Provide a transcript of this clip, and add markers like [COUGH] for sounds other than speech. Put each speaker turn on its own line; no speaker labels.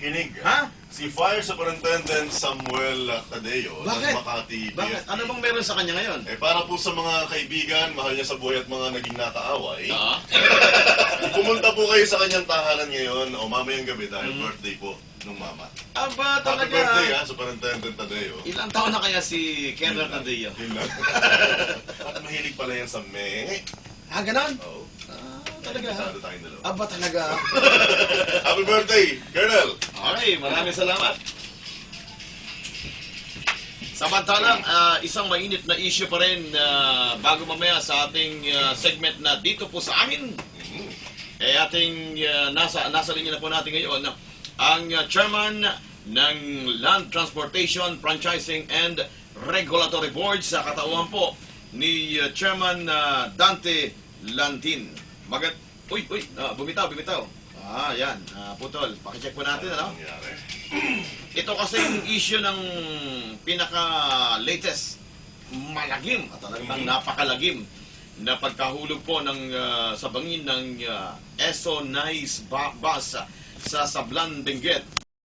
nakikinig.
Ha?
Si Fire Superintendent Samuel Tadeo
Bakit?
ng Makati
Bakit?
PFP.
Ano bang meron sa kanya ngayon?
Eh, para po sa mga kaibigan, mahal niya sa buhay at mga naging nakaaway,
Ah? [LAUGHS]
pumunta po kayo sa kanyang tahanan ngayon o mamayang gabi dahil
Mm.
birthday po nung mama.
Aba,
Happy birthday
talaga.
ha, Superintendent Tadeo.
Ilang taon na kaya si Kendall Tadeo?
Yun lang. [LAUGHS] at mahilig pala yan sa me.
Ah, ganon?
Oh.
Ah, talaga ha?
Tayong dalawa.
Aba, talaga. [LAUGHS]
Happy birthday, Colonel!
Okay, maraming salamat. Samantalang, ah, isang mainit na issue pa rin ah, bago mamaya sa ating ah, segment na dito po sa amin. Eh ating ah, nasa nasa linya na po natin ngayon ang ah, chairman ng Land Transportation Franchising and Regulatory Board sa katauhan po ni ah, Chairman ah, Dante Lantin. Magat Uy, uy, ah, bumitaw, bumitaw. Ah, yan. Ah, putol. Pakicheck po natin,
ano? Nangyari? [CLEARS THROAT]
Ito kasi yung issue ng pinaka-latest malagim at talagang napakalagim na pagkahulog po ng ah, sa bangin ng uh, Esso Nice ba- Bus sa Sablan Benguet